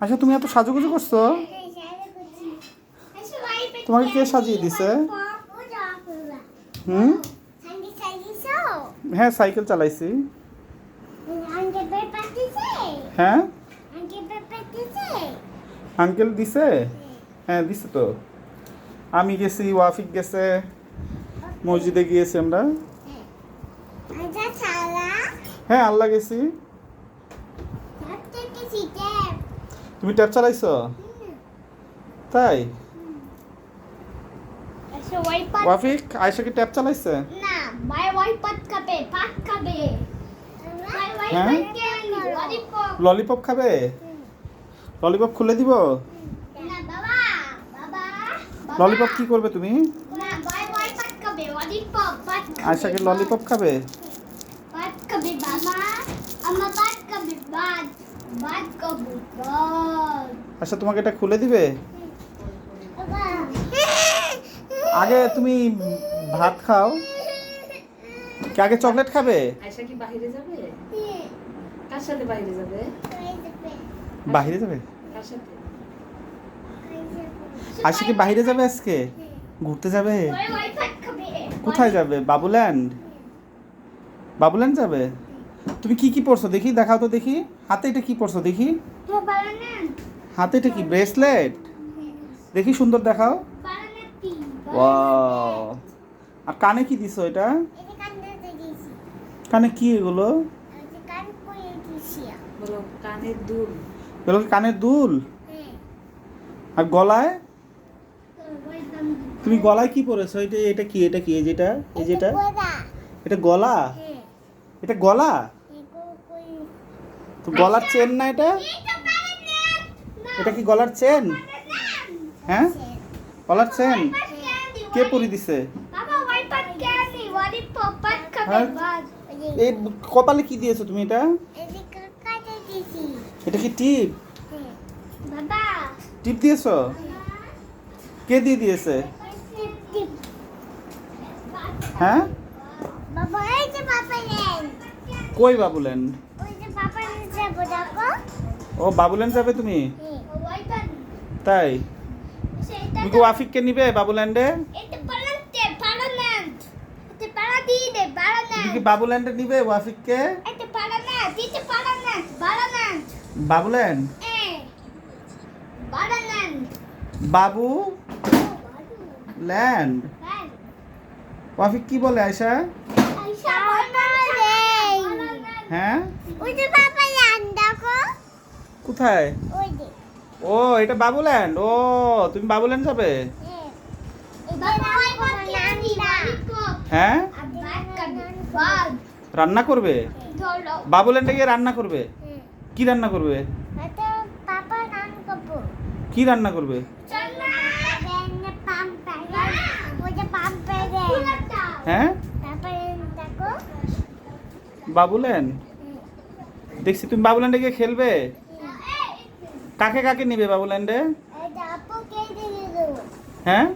আচ্ছা তুমি এত সাজুগুজু করছ? তোমাকে কে সাজিয়ে দিছে? হুম? হ্যাঁ সাইকেল চালাইছি। হ্যাঁ? আঙ্কেল দিছে? হ্যাঁ দিছে তো। আমি গেছি ওয়াফিক গেছে মসজিদে গিয়েছি আমরা। হ্যাঁ আল্লাহ গেছি। তুমি ট্যাপ চালাইছো? তাই? ওয়াফিক আয়সা কি ট্যাপ চালাইছে? না বাই ওয়াই পাত খাবে পাত খাবে। ওয়াই হ্যাঁ? খাবে ললিপপ ললিপপ খাবে? ললিপপ খুলে দিব? না বাবা বাবা ললিপপ কি করবে তুমি? ললিপপ খাবে কি ললিপপ খাবে? পাত খাবে বাবা আমরা পাত খাবে বাদ আচ্ছা তোমাকে এটা খুলে দিবে? আগে তুমি ভাত খাও। কি আগে চকলেট খাবে? আয়সা কি বাইরে যাবে? কার সাথে বাইরে যাবে? বাইরে যাবে? কার সাথে? আয়সা কি বাইরে যাবে আজকে? ঘুরতে যাবে? কোথায় যাবে? বাবুল্যান্ড? বাবুল্যান্ড যাবে? তুমি কি কি পরছো? দেখি দেখাও তো দেখি। হাতে এটা কি পরছো? দেখি। হাতে এটা কি? ব্রেসলেট? দেখি সুন্দর দেখাও। আর কানে কি দিছো এটা? কানে কি এগুলো? কানের দুল। এগুলো কানের দুল? আর গলায়? তুমি গলায় কি পরেছো? এটা এটা কি? এটা কি? এই যেটা এই যেটা? এটা গলা? এটা গলা? তো গলার চেন না এটা? এটা কি গলার চেন? হ্যাঁ? গলার চেন? কে পরি দিছে? হ্যাঁ? এই কপালে কি দিয়েছ তুমি এটা? এটা কি টিপ? টিপ দিয়েছ? কে দিয়ে দিয়েছে? হ্যাঁ? বাবা এই যে বাবা কই বাবুল্যান্ড ও বাবুল্যান্ড যাবে তুমি? তাই? তুমি কি ওয়াফিককে নিবে বাবুল্যান্ডে? কি বাবুল্যান্ডে নিবে ওয়াফিককে? বাবুল্যান্ড বাবু? ল্যান্ড? ওয়াফিক কি বলে আয়সা হ্যাঁ? ওই যে বাবা লান দেখো। কোথায়? ওই যে। ও এটা বাবুল্যান্ড। ও তুমি বাবুল্যান্ড যাবে? হ্যাঁ। বাদ রান্না করবে? ধরো। বাবুল্যান্ডে গিয়ে রান্না করবে? কি রান্না করবে? কাপু কি রান্না করবে? হ্যাঁ? বাবুল্যান্ড দেখছি তুমি বাবুল্যান্ডে গিয়ে খেলবে? কাকে কাকে নিবে বাবুল্যান্ডে হ্যাঁ?